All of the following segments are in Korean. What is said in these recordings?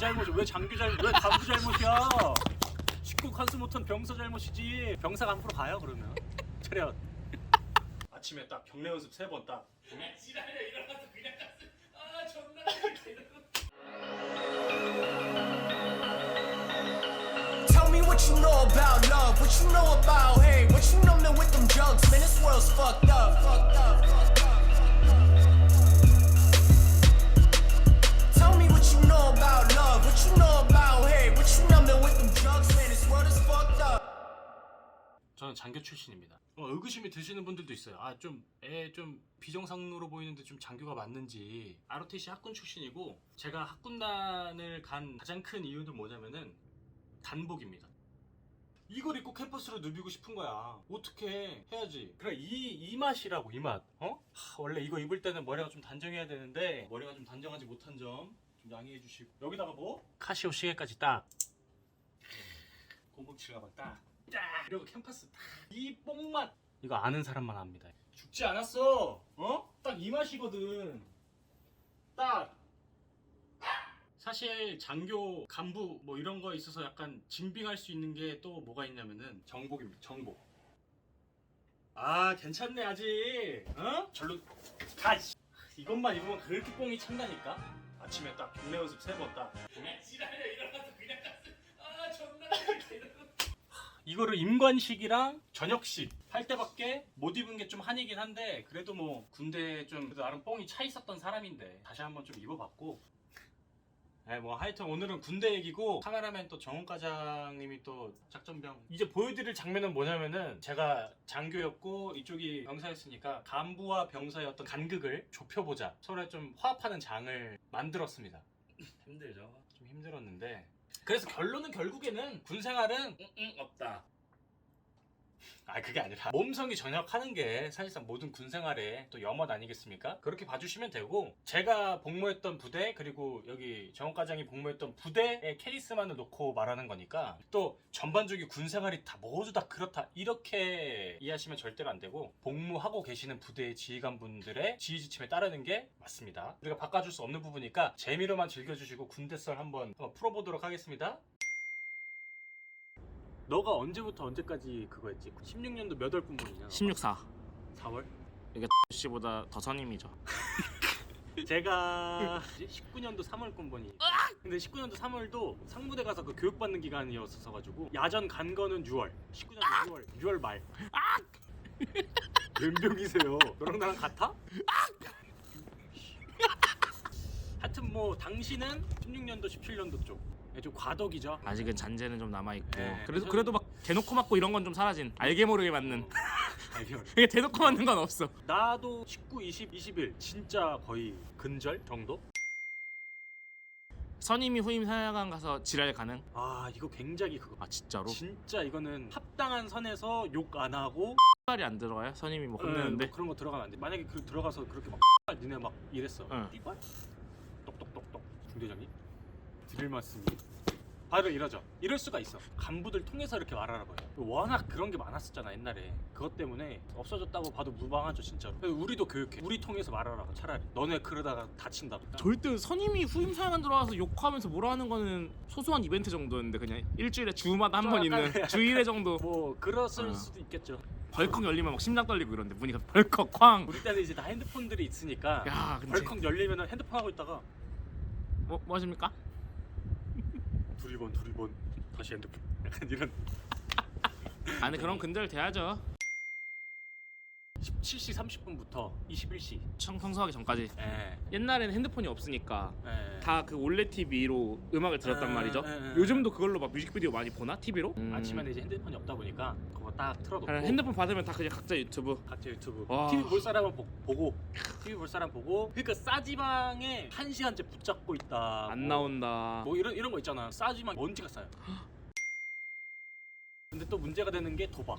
잘못이야? 왜 장교 잘못? 왜 간부 잘못이야? 식구 간수 못한 병사 잘못이지. 병사가 앞으로 가요 그러면. 차렷. 아침에 딱 경례 연습 세 번 딱. 지랄이야 일어나서 그냥 갔어. 아 존나 Tell me what you know about love, what you know about hate, what you know me with them drugs, man. This world's. Fucked 드시는 분들도 있어요. 아 좀 애 좀 비정상으로 보이는데 좀 장교가 맞는지. ROTC 학군 출신이고 제가 학군단을 간 가장 큰 이유는 뭐냐면은 단복입니다. 이걸 입고 캠퍼스로 누비고 싶은 거야. 어떻게 해야지? 그래 이 이 맛이라고 이 맛. 어? 하, 원래 이거 입을 때는 머리가 좀 단정해야 되는데 머리가 좀 단정하지 못한 점 좀 양해해 주시고 여기다가 뭐 카시오 시계까지 딱 007 가방 딱. 딱 이러고 캠퍼스 딱 이 뽕맛 이거 아는 사람만 압니다. 죽지 않았어. 어? 딱 이 맛이거든. 딱. 사실 장교 간부 뭐 이런 거 있어서 약간 징빙할 수 있는 게 또 뭐가 있냐면은 정복입니다. 정복. 아 괜찮네 아직. 어? 절로 가 씨. 이것만 입으면 그렇게 뽕이 찬다니까? 아침에 딱 경례 연습 세 번 딱. 지랄이야 일어나서 그냥 갔어. 아 존나 이거를 임관식이랑 저녁식 할 때밖에 못 입은 게 좀 한이긴 한데 그래도 뭐 군대에 좀 그래도 나름 뽕이 차 있었던 사람인데 다시 한번 좀 입어봤고. 네, 뭐 하여튼 오늘은 군대 얘기고 카메라맨 또 정훈 과장님이 또 작전병. 이제 보여드릴 장면은 뭐냐면은 제가 장교였고 이쪽이 병사였으니까 간부와 병사의 어떤 간극을 좁혀보자. 서로 좀 화합하는 장을 만들었습니다. 힘들죠. 좀 힘들었는데 그래서 결론은 결국에는 군 생활은 응, 없다. 아 그게 아니라 몸성이 전역하는 게 사실상 모든 군 생활의 또 염원 아니겠습니까? 그렇게 봐주시면 되고 제가 복무했던 부대 그리고 여기 정원과장이 복무했던 부대의 케이스만을 놓고 말하는 거니까 또 전반적인 군 생활이 다 모두 다 그렇다 이렇게 이해하시면 절대로 안 되고 복무하고 계시는 부대의 지휘관분들의 지휘 지침에 따르는 게 맞습니다. 우리가 바꿔줄 수 없는 부분이니까 재미로만 즐겨주시고 군대 썰 한번, 한번 풀어보도록 하겠습니다. 너가 언제부터 언제까지 그거 했지? 16년도 몇월 군번이냐? 16사 4월? 이게 씨보다 더 선임이죠 제가 19년도 3월 군번이. 근데 19년도 3월도 상무대 가서 그 교육받는 기간이었어 가지고 야전 간 거는 6월. 19년도 6월. 6월 말. 몇 명이세요? 너랑 나랑 같아? 하여튼 뭐 당신은 16년도 17년도 쪽. 예, 좀 과덕이죠. 아직은 잔재는 좀 남아 있고 네, 그래도 그래도 막 대놓고 맞고 이런 건 좀 사라진 알게 모르게 맞는 알죠. 이게 대놓고 맞는 건 없어 나도 19, 20, 21 진짜 거의 근절 정도? 선임이 후임 사야관 가서 지랄 가능? 아 이거 굉장히 그거 아 진짜로? 진짜 이거는 합당한 선에서 욕 안 하고 말이 안 들어가요? 선임이 뭐 예, 혼내는데 뭐 그런 거 들어가면 안 돼. 만약에 그 들어가서 그렇게 막 니네 막 이랬어. 응. 띠발? 똑똑똑똑. 중대장님 드릴 말씀이 바로 이러죠. 이럴 수가 있어. 간부들 통해서 이렇게 말하라고요. 워낙 그런 게 많았었잖아 옛날에. 그것 때문에 없어졌다고 봐도 무방하죠 진짜로. 그래서 우리도 교육해. 우리 통해서 말하라고 차라리. 너네 그러다가 다친다고. 절대 선임이 후임 사야관 들어와서 욕하면서 뭐라 하는 거는 소소한 이벤트 정도였는데 그냥 일주일에 주마다 한 번 있는 주일에 정도 뭐 그랬을 어. 수도 있겠죠. 벌컥 열리면 막 심장 떨리고 이런데 문이 벌컥 쾅 우리 때는 이제 다 핸드폰들이 있으니까 야, 근데 벌컥 열리면 핸드폰 하고 있다가 뭐, 뭐 하십니까? 두리번 두리번 다시 핸드폰. 이런. 아 근데 그런 근절 돼야죠 17시 30분부터 21시 청 청소하기 전까지 예. 옛날에는 핸드폰이 없으니까 예. 다 그 올레 TV로 음악을 들었단 아, 말이죠. 아, 아, 아. 요즘도 그걸로 막 뮤직비디오 많이 보나 TV로? 아침에는 이제 핸드폰이 없다 보니까 그거 딱 틀어놓고 핸드폰 받으면 다 그냥 각자 유튜브. 각자 유튜브 와. TV 볼 사람은 보, 보고 TV 볼 사람 보고 그러니까 싸지방에 한 시간째 붙잡고 있다 안 뭐, 나온다. 뭐 이런 이런 거 있잖아 싸지방 먼지가 쌓여 근데 또 문제가 되는 게 도박.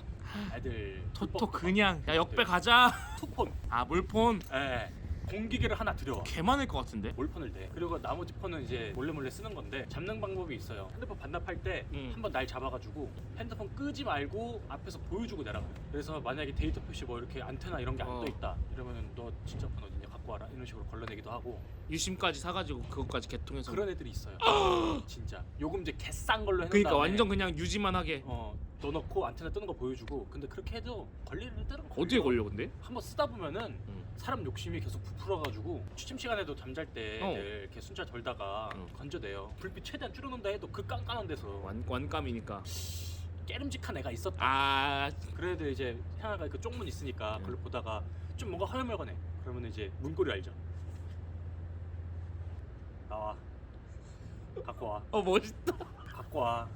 애들 토토 불법 도박. 그냥. 야 역배 가자. 투폰. 아 물폰? 예. 공기계를 하나 들여와. 개 많을 것 같은데. 몰폰을 내. 그리고 나머지 폰은 이제 몰래 몰래 쓰는 건데 잡는 방법이 있어요. 핸드폰 반납할 때 음. 한번 날 잡아가지고 핸드폰 끄지 말고 앞에서 보여주고 내라고요 그래서 만약에 데이터 표시 뭐 이렇게 안테나 이런 게 안 어. 떠 있다. 이러면은 너 진짜 폰 어딨냐? 갖고 와라. 이런 식으로 걸러내기도 하고. 유심까지 사가지고 그것까지 개통해서. 그런 애들이 있어요. 진짜. 요금 이제 개싼 걸로 해놓은 그러니까 다음에 완전 그냥 유지만 하게. 어 넣어놓고 안테나 뜨는 거 보여주고 근데 그렇게 해도 걸리는 애들은 걸려. 어디에 걸려 근데? 한번 쓰다 보면은 응. 사람 욕심이 계속 부풀어가지고 취침 시간에도 잠잘 때 어. 이렇게 순찰 덜다가 응. 건져내요. 불빛 최대한 줄여놓는다 해도 그 깜깜한 데서 완, 완감이니까 깨름직한 애가 있었다. 아 그래도 이제 향아가 그 쪽문 있으니까 응. 그걸 보다가 좀 뭔가 허여멀거네. 그러면 이제 문고리 알죠? 나와. 갖고 와. 어 멋있다 갖고 와.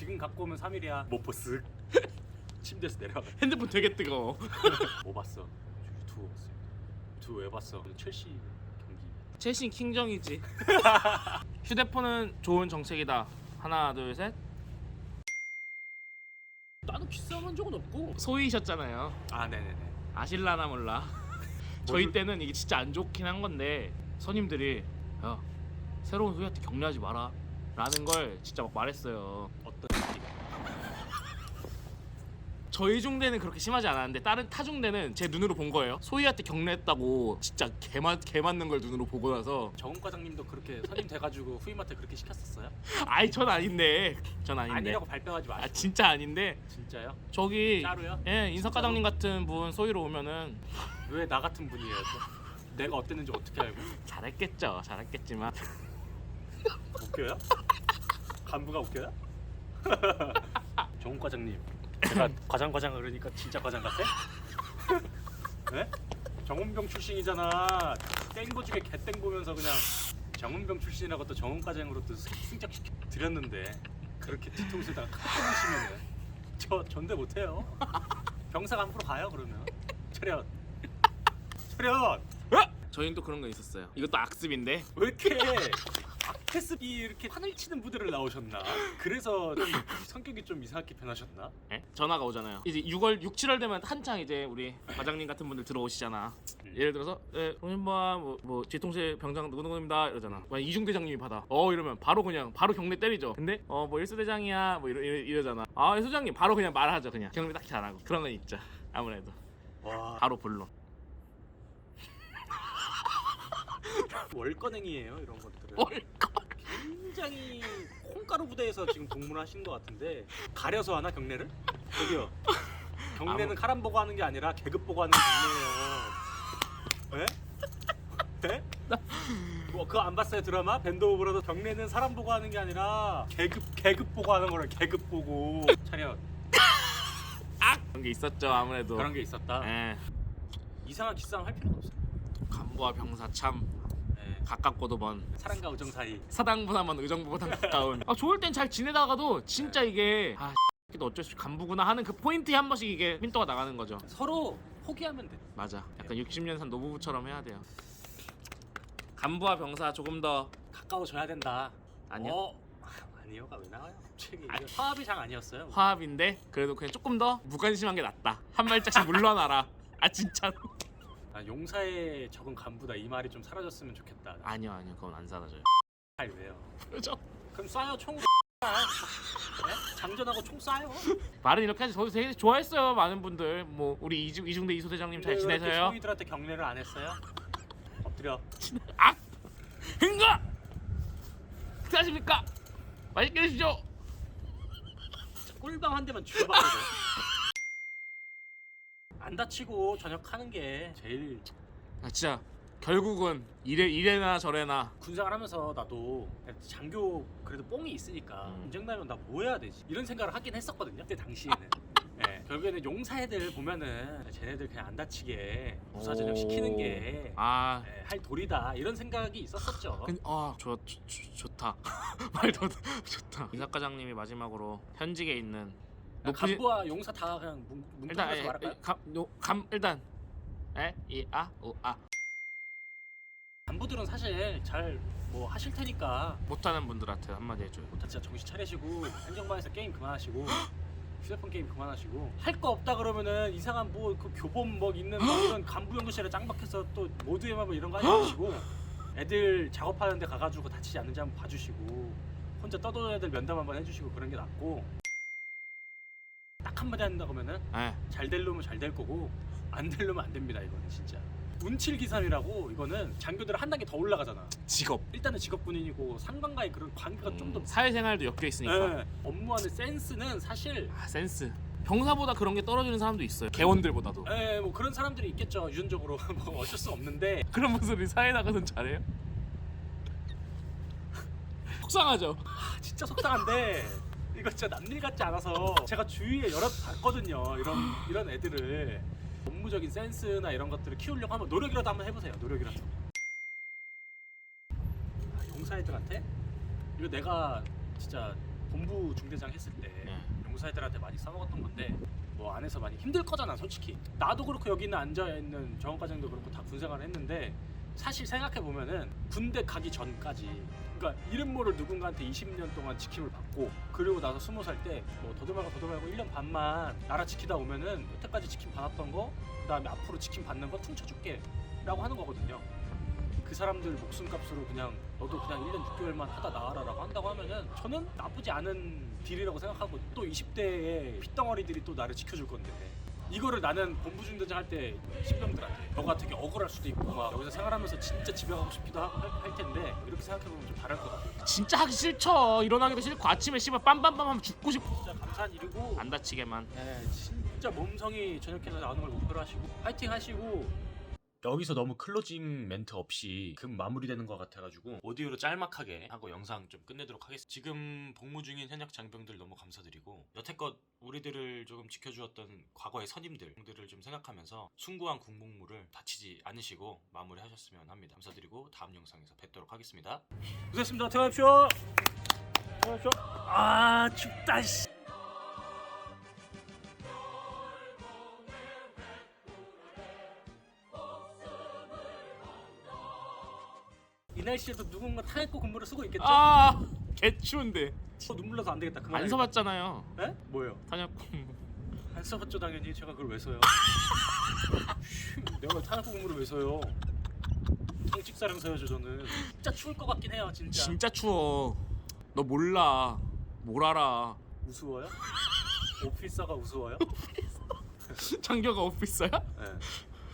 지금 갖고 오면 3일이야. 못 쓱. 침대에서 내려가. 핸드폰 되게 뜨거워 뭐 봤어? 유튜브 봤어. 유튜브 왜 봤어? 첼시 경기. 최신 킹정이지 휴대폰은 좋은 정책이다 하나 둘 셋 나는 비싸한 적은 없고. 소이셨잖아요 아 네네네. 아실라나 몰라 저희 때는 이게 진짜 안 좋긴 한 건데 선임들이 야 새로운 소희한테 격려하지 마라 라는 걸 진짜 막 말했어요 어떤 저희 중대는 그렇게 심하지 않았는데 다른 타 중대는 제 눈으로 본 거예요 소희한테 격려했다고 진짜 개, 맞, 개 맞는 걸 눈으로 보고 나서 정훈 과장님도 그렇게 선임 돼가지고 후임한테 그렇게 시켰었어요? 아이 전 아닌데 전 아닌데 아니라고 발뺌하지 아 마시고. 진짜 아닌데 진짜요? 저기 짜루요? 예 인사과장님 같은 분 소희로 오면은 왜 나 같은 분이에요? 또? 내가 어땠는지 어떻게 알고? 잘했겠죠 잘했겠지만 웃겨요? 간부가 웃겨요? 정훈 과장님. 제가 과장 과장 그러니까 진짜 과장 같아? 네? 정훈병 출신이잖아. 땡보 중에 개땡 보면서 그냥 정훈병 출신이라고 또 정훈 과장으로 또 승- 승격시켜 드렸는데 그렇게 뒤통수에다가 카톡이시면은 저 전대 못해요. 병사 간부로 가요 그러면. 차렷 차렷 저희는 또 그런 거 있었어요. 이것도 악습인데. 왜 이렇게 악패습이 이렇게 판을 치는 부대를 나오셨나? 그래서 좀 성격이 좀 이상하게 변하셨나? 예? 전화가 오잖아요. 이제 6월 6, 7월 되면 한창 이제 우리 과장님 같은 분들 들어오시잖아. 음. 예를 들어서 예, 형님봐 뭐 뭐 뒤통수에 병장 누구누구입니다 이러잖아. 만약 이중 대장님이 받아. 어 이러면 바로 그냥 바로 경례 때리죠. 근데 어 뭐 일수 대장이야 뭐 이러, 이러, 이러잖아. 아 일수장님 바로 그냥 말하죠 그냥 경례 딱히 안 하고 그런 건 있죠. 아무래도 와 바로 본론. 월권행이에요 이런 것들은 뭘? 굉장히 콩가루 부대에서 지금 복무를 하신 것 같은데 가려서 하나 경례를? 저기요 경례는 카람 보고 하는 게 아니라 계급 보고 하는 게 경례예요 에? 에? 뭐 그거 안 봤어요 드라마? 밴드 오브 브라더 경례는 사람 보고 하는 게 아니라 계급 계급 보고 하는 거래 계급 보고 차렷 그런 게 있었죠 아무래도. 그런 게 있었다 예. 이상한 기싸움 할 필요가 없어 간부와 병사 참 예. 가깝고도 먼. 사랑과 우정 사이 사당보다만 의정부보다 가까운. 아 좋을 땐 잘 지내다가도 진짜 이게 아도 어쩔 수 없이 간부구나 하는 그 포인트에 한 번씩 이게 핀도가 나가는 거죠. 서로 포기하면 돼 맞아. 약간 60년산 노부부처럼 해야 돼요. 간부와 병사 조금 더 가까워져야 된다 아니요. 어? 아니요가 왜 나와요 갑자기 아니. 화합이 잘 아니었어요 화합인데 그래도 그냥 조금 더 무관심한 게 낫다. 한 발짝씩 물러나라. 아 진짜. 아, 용사에 적은 간부다. 이 말이 좀 사라졌으면 좋겠다. 아니요 아니요. 그건 안 사라져요. 아 왜요? 그죠? 그럼 쏴요 총으로 네? 장전하고 총 쏴요. 말은 이렇게 하지. 저도 되게 좋아했어요 많은 분들. 뭐 우리 이중 이중대 이소 대장님 잘 지내세요? 소위들한테 경례를 안 했어요? 엎드려. 아 흥가 어떻게하십니까? 맛있게 드시죠. 꿀밤 한 대만 쥐어박아야 돼 안 다치고 전역하는 게 제일 아 진짜 결국은 이래 이래나 저래나 군생활 하면서 나도 장교 그래도 뽕이 있으니까 음. 전쟁 나면 나 뭐 해야 되지 이런 생각을 하긴 했었거든요 그때 당시에는 예, 결국에는 용사 애들 보면은 쟤네들 그냥 안 다치게 부사 전역 시키는 게아 예, 할 도리다 이런 생각이 있었었죠 근, 아, 좋, 좋, 좋, 좋다. 말도 좋다. 이사과장님이 마지막으로 현직에 있는 높으신- 간부와 용사 다 그냥 뭉- 일단 뭉뚱그려서 에, 말할까요? 감, 요, 감 일단 에, 이, 아, 오, 아 간부들은 사실 잘 뭐 하실 테니까 못하는 분들한테 한마디 해줘요. 다 진짜 정신 차리시고 행정반에서 게임 그만하시고 휴대폰 게임 그만하시고 할 거 없다 그러면은 이상한 뭐 그 교본 뭐 있는 뭐 이런 간부 연구실에 짱 박혀서 또 모두에만 뭐 이런 거 하지 마시고 애들 작업하는데 가가지고 다치지 않는지 한번 봐주시고 혼자 떠도는 애들 면담 한번 해주시고 그런 게 낫고 딱 한마디 한다 그러면은 에, 잘될 놈은 잘 될 거고 안 될 놈은 안 됩니다 이거는 진짜. 운칠 기사이라고 이거는 장교들 한 단계 더 올라가잖아. 직업. 일단은 직업 군인이고 상관과의 그런 관계가 좀 더. 음, 사회생활도 엮여 있으니까. 예, 업무하는 센스는 사실 아, 센스. 병사보다 그런 게 떨어지는 사람도 있어요. 개원들보다도. 예, 뭐 그런 사람들이 있겠죠. 유전적으로. 뭐 어쩔 수 없는데. 그런 분들이 사회 나가선 잘해요? 속상하죠? 아, 진짜 속상한데 이거 진짜 남일 같지 않아서 제가 주위에 여러 봤거든요. 이런 이런 애들을 업무적인 센스나 이런 것들을 키우려고 하면 노력이라도 한번 해보세요. 노력이라도. 아, 용사 애들한테 이거 내가 진짜 본부 중대장 했을 때 네. 용사 애들한테 많이 써먹었던 건데 뭐 안에서 많이 힘들 거잖아 솔직히 나도 그렇고 여기 있는 앉아 있는 정원과장도 그렇고 다 군생활을 했는데 사실 생각해 보면은 군대 가기 전까지 그러니까 이름 모를 누군가한테 20년 동안 지킴을 받고 그리고 나서 20살 때 뭐 더도 말고 더도 말고 1년 반만 나라 지키다 오면은 여태까지 지킴 받았던 거 그다음에 앞으로 지킴 받는 거 퉁쳐줄게 라고 하는 거거든요. 그 사람들 목숨값으로 그냥 너도 그냥 1년 6개월만 하다 나와라라고 한다고 하면은 저는 나쁘지 않은 딜이라고 생각하고 또 20대의 핏덩어리들이 또 나를 지켜줄 건데 이거를 나는 본부 중대장 할 때 신병들한테 너가 되게 억울할 수도 있고 막 여기서 생활하면서 진짜 집에 가고 싶기도 하- 할, 할 텐데 이렇게 생각해보면 좀 다를 것 같아 진짜 하기 싫죠. 일어나기도 싫고 아침에 씨발 빰빰빰 하면 죽고 싶고. 진짜 감사한 일이고 안 다치게만. 네, 진짜 몸성이 저녁해서 나오는 걸 목표로 하시고 파이팅 하시고 여기서 너무 클로징 멘트 없이 금 마무리되는 것 같아가지고 오디오로 짤막하게 하고 영상 좀 끝내도록 하겠습니다. 지금 복무 중인 현역 장병들 너무 감사드리고 여태껏 우리들을 조금 지켜주었던 과거의 선임들들을 좀 생각하면서 숭고한 군복무를 다치지 않으시고 마무리하셨으면 합니다. 감사드리고 다음 영상에서 뵙도록 하겠습니다. 고생했습니다. 들어가십시오. 들어가십시오. 아 춥다 씨. 날씨에도 누군가 타입고 근무를 쓰고 있겠죠? 아 개추운데 어, 눈물 나서 안 되겠다. 그만. 안 써봤잖아요 에? 뭐예요? 탄약 안 써봤죠 당연히. 제가 그걸 왜 써요? 휴, 내가 타입고 근무를 왜 써요? 통직사령 써야죠 저는. 진짜 추울 것 같긴 해요 진짜. 진짜 추워 너 몰라 뭘 알아 우스워요? 오피서가 우스워요? 장교가 오피스야? 네.